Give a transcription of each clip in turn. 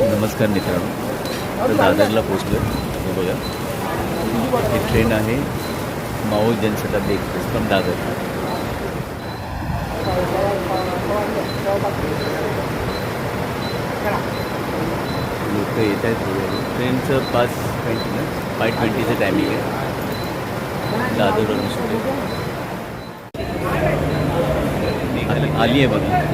नमस्कार मित्रांनो. तर दादरला पोचलो हे बघा. ही ट्रेन आहे माओ जनशताब्दी एक्सप्रेस पण दादर. लोक येत आहेत ट्रेनचं पाच ट्वेंटी ना? फाय ट्वेंटीचं टायमिंग आहे. दादरवरून सुटेल आली आहे बघा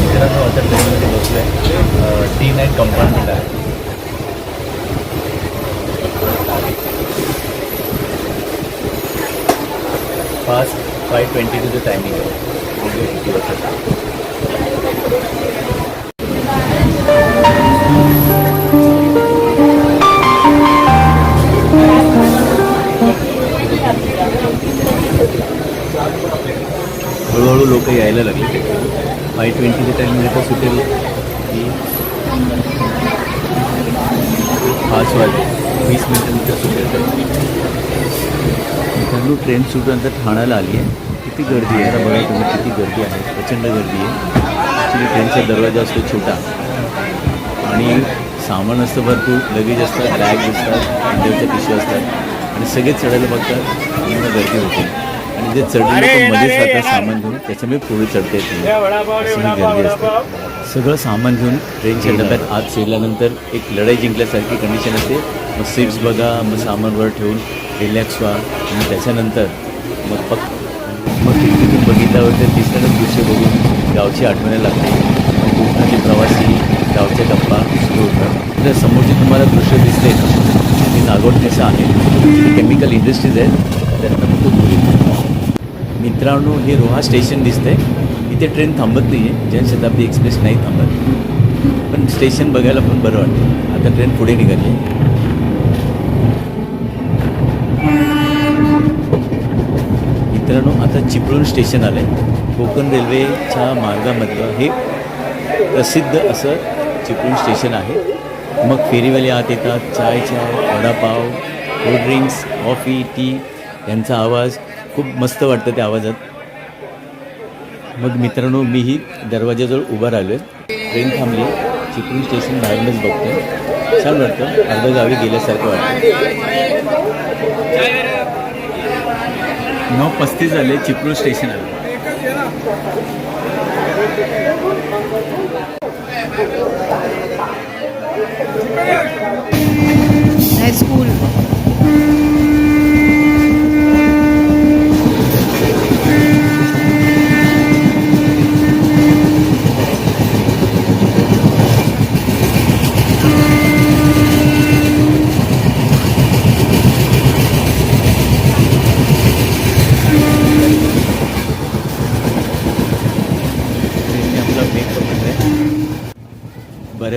मित्रांनो आता ट्रेनमध्ये बसलो आहे टी नाईन कंपार्टमेंट आहे फास्ट फाय ट्वेंटी टूचं टायमिंग आहे. म्हणजे किती वाजता? हळूहळू लोक यायला लागले. फाय ट्वेंटीच्या टायमिंग आता सुटेल की पाच वाजले वीस मिनिटांनंतर सुटेल. मित्रांनो ट्रेन सुटल्यानंतर ठाण्याला आली आहे. किती गर्दी आहे? आता बघा तुम्ही किती गर्दी आहे. प्रचंड गर्दी आहे. ॲक्च्युली ट्रेनचा दरवाजा असतो छोटा. आणि सामान असतं भरपूर. लगेज असतात बॅग असतात अंड्याच्या पिशव्या असतात. आणि सगळे चढायला बघतात मग गर्दी होते. आणि जे चढले लोक मध्येच राहतात सामान घेऊन त्याच्यामुळे पुढे चढता येत नाही. अशी गर्दी असते. सगळं सामान घेऊन ट्रेनच्या डब्यात आत शिरल्यानंतर एक लढाई जिंकल्यासारखी कंडिशन असते. मग सीट्स बघा मग सामानवर ठेवून रिलॅक्स व्हा. आणि त्याच्यानंतर मग फक्त मग तिथून बघितल्यावर ते तिसऱ्याच दृश्य बघून गावची आठवण लागते. मग कोकणाचे प्रवासी गावच्या गप्पा सुरू होतात तर समोरचे तुम्हाला दृश्य दिसते. की नागोड कसं आहे. केमिकल इंडस्ट्रीज आहेत. त्यातनं खूप मित्रांनो हे रोहा स्टेशन दिसते. इथे ट्रेन थांबत नाही आहे जनशताब्दी एक्सप्रेस नाही थांबत. पण स्टेशन बघायला पण बरं वाटतं. आता ट्रेन पुढे निघाली. मित्रांनो आता चिपळूण स्टेशन आलं आहे कोकण रेल्वेच्या मार्गामधलं हे प्रसिद्ध असं चिपळूण स्टेशन आहे. मग फेरीवाले आत येतात चाय चाय vada pav cold drinks coffee tea यांचा आवाज खूप मस्त वाटतं त्या आवाजात. मग मित्रांनो मीही दरवाजाजवळ उभा राहिलो आहे ट्रेन थांबली. चिपळूण स्टेशन बाहेरूनच बघतो छान वाटतं. अर्ध गावी गेल्यासारखं वाटतं. नऊ पस्तीस झाले चिपळूण स्टेशन आले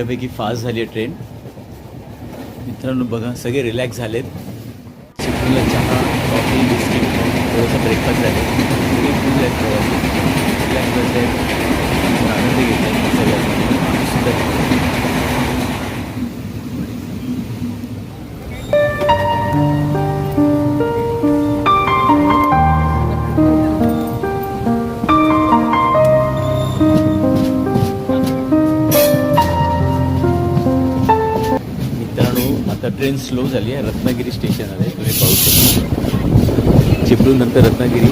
बऱ्यापैकी फास्ट झाली आहे ट्रेन मित्रांनो बघा सगळे रिलॅक्स झालेत. चिपळूणला चहा कॉफी बिस्किट थोडंसं ब्रेकफास्ट झाले. सगळे फुल आहेत प्रवासी रिलॅक्स बसले आहेत आनंद घेत आहेत सगळ्यांना. सुद्धा स्लो झाली आहे. रत्नागिरी स्टेशन आहे तुम्ही पाहू शकता. चिपळूण नंतर रत्नागिरी.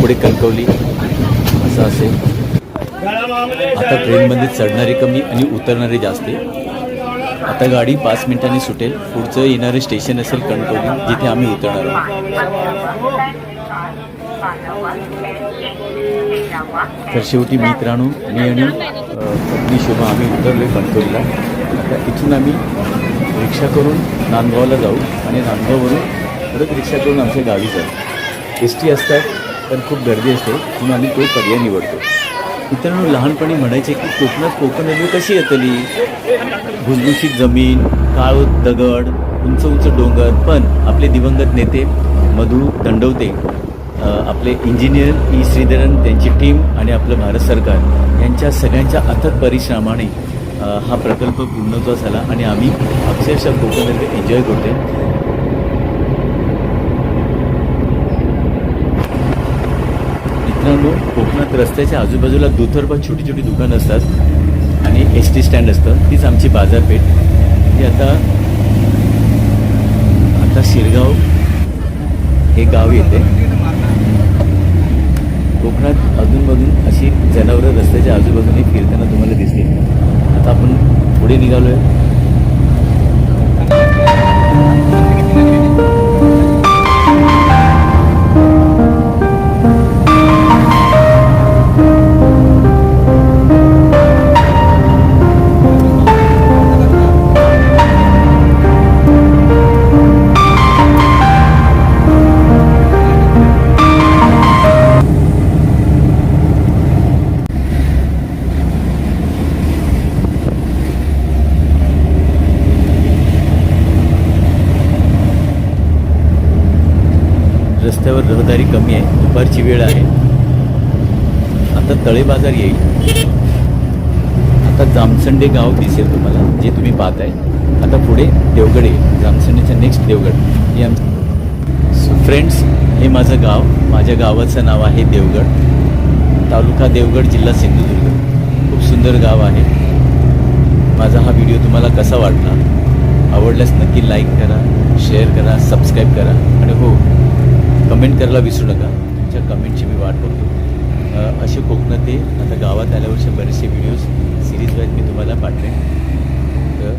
पुढे कणकवली. असं असेल. आता ट्रेनमध्ये चढणारे कमी आणि उतरणारे जास्त आता गाडी पाच मिनिटांनी सुटेल. पुढचं येणारे स्टेशन असेल कणकवली जिथे आम्ही उतरणार आहोत. तर शेवटी मित्रांनो मी आणि पत्नी शोभा आम्ही उतरलो कणकवलीला. आता इथून आम्ही रिक्षा करून नांदगावला जाऊ आणि नांदगाववरून परत रिक्षा करून आमच्या गावी जाऊ. एस टी असतात पण खूप गर्दी असते म्हणून आम्ही तो पर्याय निवडतो. मित्रांनो लहानपणी म्हणायचे की कोकणात कोकण रेल्वे कशी येतली? भुसभुशीत जमीन काळ दगड उंच उंच डोंगर पण आपले दिवंगत नेते मधू दंडवते आपले इंजिनियर ई. श्रीधरन त्यांची टीम आणि आपलं भारत सरकार यांच्या सगळ्यांच्या अथक परिश्रमाने हा प्रकल्प पूर्णत्वास झाला आणि आम्ही अक्षरशः कोकण रेल्वे एन्जॉय करतोय. मित्रांनो कोकणात रस्त्याच्या आजूबाजूला दुतर्फा छोटी छोटी दुकानं असतात आणि एस टी स्टँड असतं. तीच आमची बाजारपेठ. ही आता आता शिरगाव हे गाव येते. कोकणात अजूनमधून अशी जनावरं रस्त्याच्या आजूबाजूने फिरताना तुम्हाला दिसतील. आता आपण पुढे आहे रस्त्यावर रहदारी कमी आहे दुपारची वेळ आहे. आता तळे बाजार येईल. आता जामसंडे गाव दिसेल तुम्हाला जे तुम्ही पाहताय. आता पुढे देवगड येईल. जामसंडेच्या नेक्स्ट देवगड. हे आम फ्रेंड्स हे माझं गाव. माझ्या गावाचं नाव आहे देवगड. तालुका देवगड जिल्हा सिंधुदुर्ग. खूप सुंदर गाव आहे. माझा हा व्हिडिओ तुम्हाला कसा वाटला? आवडल्यास नक्की लाईक करा शेअर करा सबस्क्राईब करा. आणि हो कमेंट करायला विसरू नका. तुमच्या कमेंटची मी वाट बघतो. असे कोकणात आता गावात आल्यावरचे बरेचसे व्हिडिओज सिरीज वाईज मी तुम्हाला पाठवेन. तर